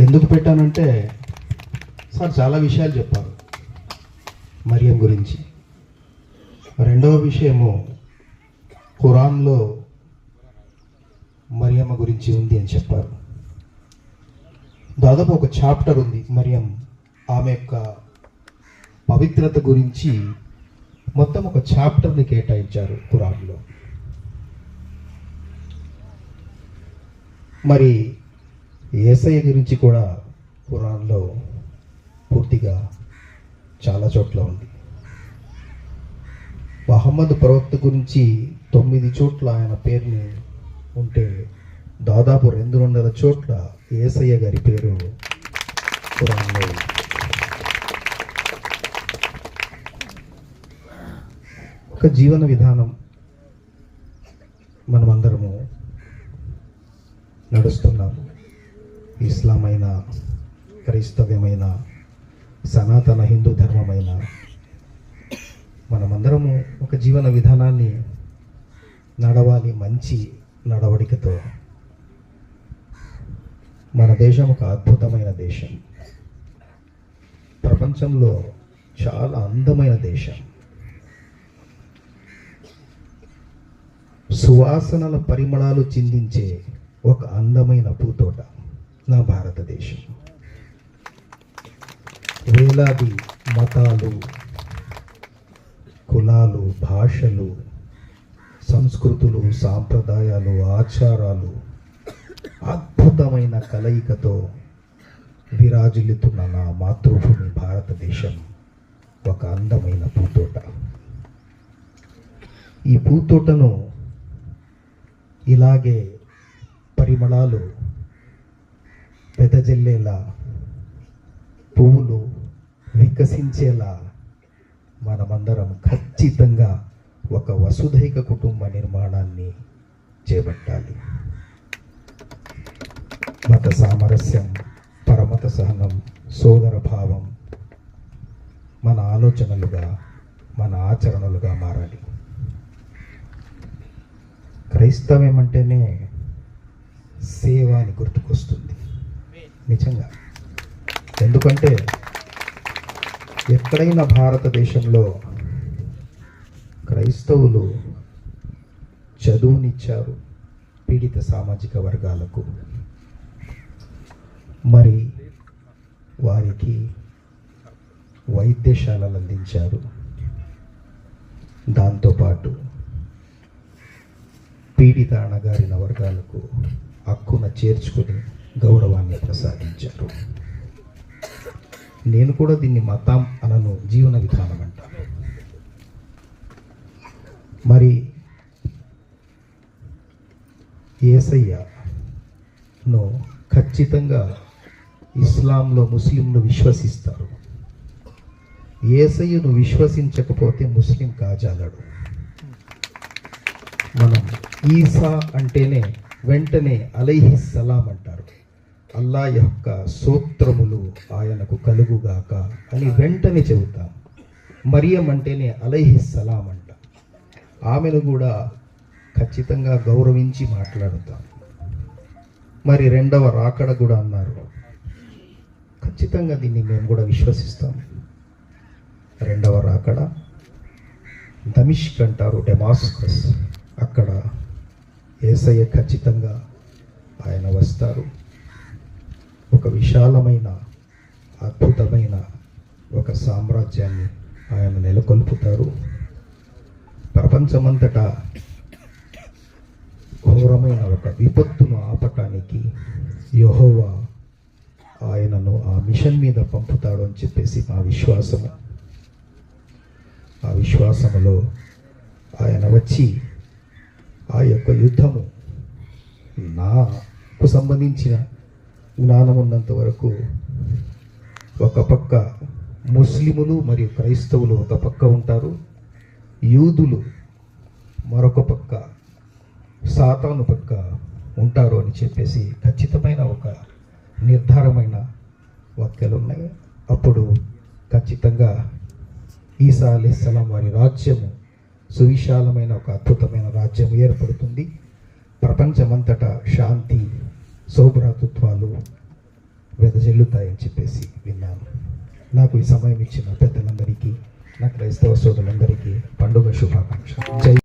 ఎందుకు పెట్టానంటే సార్ చాలా విషయాలు చెప్పారు మరియం గురించి. రెండవ విషయము ఖురాన్లో మరియమ్మ గురించి ఉంది అని చెప్పారు. దాదాపు ఒక చాప్టర్ ఉంది మరియం ఆమె యొక్క పవిత్రత గురించి మొత్తం ఒక చాప్టర్ని కేటాయించారు ఖురాన్లో. మరి ఏసయ్య గురించి కూడా పురాణంలో పూర్తిగా చాలా చోట్ల ఉంది. మహమ్మద్ ప్రవక్త గురించి తొమ్మిది చోట్ల ఆయన పేరుని ఉంటే దాదాపు రెండు వందల చోట్ల ఏసయ్య గారి పేరు పురాణంలో ఉంది. ఒక జీవన విధానం మనమందరము ఇస్లామైన క్రైస్తవ్యమైన సనాతన హిందూ ధర్మమైన మనమందరము ఒక జీవన విధానాన్ని నడవాలి మంచి నడవడికతో మన దేశం ఒక అద్భుతమైన దేశం. ప్రపంచంలో చాలా అందమైన దేశం. సువాసనల పరిమళాలు చిందించే ఒక అందమైన పూతోట. నా భారతదేశం. వేలాది మతాలు కులాలు భాషలు సంస్కృతులు సాంప్రదాయాలు ఆచారాలు అద్భుతమైన కలయికతో విరాజిల్లుతున్న నా మాతృభూమి భారతదేశం ఒక అందమైన పూతోట. ఈ పూతోటను ఇలాగే పరిమళాలు పెదజల్లేలా పువ్వులు వికసించేలా మనమందరం ఖచ్చితంగా ఒక వసుధైక కుటుంబ నిర్మాణాన్ని చేపట్టాలి. మత సామరస్యం పరమత సహనం సోదర భావం మన ఆలోచనలుగా మన ఆచరణలుగా మారాలి. క్రైస్తవ్యం అంటేనే సేవ అని గుర్తుకొస్తుంది. నిజంగా. ఎందుకంటే ఎక్కడైనా భారతదేశంలో క్రైస్తవులు చదువునిచ్చారు పీడిత సామాజిక వర్గాలకు. మరి వారికి వైద్యశాలలు అందించారు. దాంతోపాటు పీడిత అణగారిన వర్గాలకు హక్కున చేర్చుకుని గౌరవాన్ని ప్రసాదించారు. నేను కూడా దీన్ని మతం అనను జీవన విధానం అంటాను. మరి ఏసయ్యను ఖచ్చితంగా ఇస్లాంలో ముస్లింలు విశ్వసిస్తారు. ఏసయ్యను విశ్వసించకపోతే ముస్లిం కాజాలడు. మనం ఈసా అంటేనే వెంటనే అలైహిస్సలాం సలాం అంటారు. అల్లా యొక్క సూత్రములు ఆయనకు కలుగుగాక అని వెంటనే చెబుతాం. మరియం అంటేనే అలహి సలాం అంట. ఆమెను కూడా ఖచ్చితంగా గౌరవించి మాట్లాడుతాం. మరి రెండవ రాకడ కూడా అన్నారు. ఖచ్చితంగా దీన్ని మేము కూడా విశ్వసిస్తాం. రెండవ రాకడ దమిష్క్ అంటారు డెమాస్కస్. అక్కడ ఏసయ్య ఖచ్చితంగా ఆయన వస్తారు. ఒక విశాలమైన అద్భుతమైన ఒక సామ్రాజ్యాన్ని ఆయన నెలకొల్పుతారు. ప్రపంచమంతటా ఘోరమైన ఒక విపత్తును ఆపటానికి యెహోవా ఆయనను ఆ మిషన్ మీద పంపుతాడు అని చెప్పేసి మా విశ్వాసము. ఆ విశ్వాసములో ఆయన వచ్చి ఆ యొక్క యుద్ధము నాకు సంబంధించిన జ్ఞానం ఉన్నంత వరకు ఒక పక్క ముస్లిములు మరియు క్రైస్తవులు ఒక పక్క ఉంటారు. యూదులు మరొక పక్క సాతాను పక్క ఉంటారు అని చెప్పేసి ఖచ్చితమైన ఒక నిర్ధారమైన వాక్యాలు ఉన్నాయి. అప్పుడు ఖచ్చితంగా ఈసా అలీస్లాం వారి రాజ్యము సువిశాలమైన ఒక అద్భుతమైన రాజ్యం ఏర్పడుతుంది. ప్రపంచమంతటా శాంతి సౌభ్రాతృత్వాలు వెదజల్లుతాయని చెప్పేసి విన్నాను నాకు ఈ సమయం ఇచ్చిన పెద్దలందరికీ నా క్రైస్తవ సోదరులందరికీ పండుగ శుభాకాంక్షలు. జై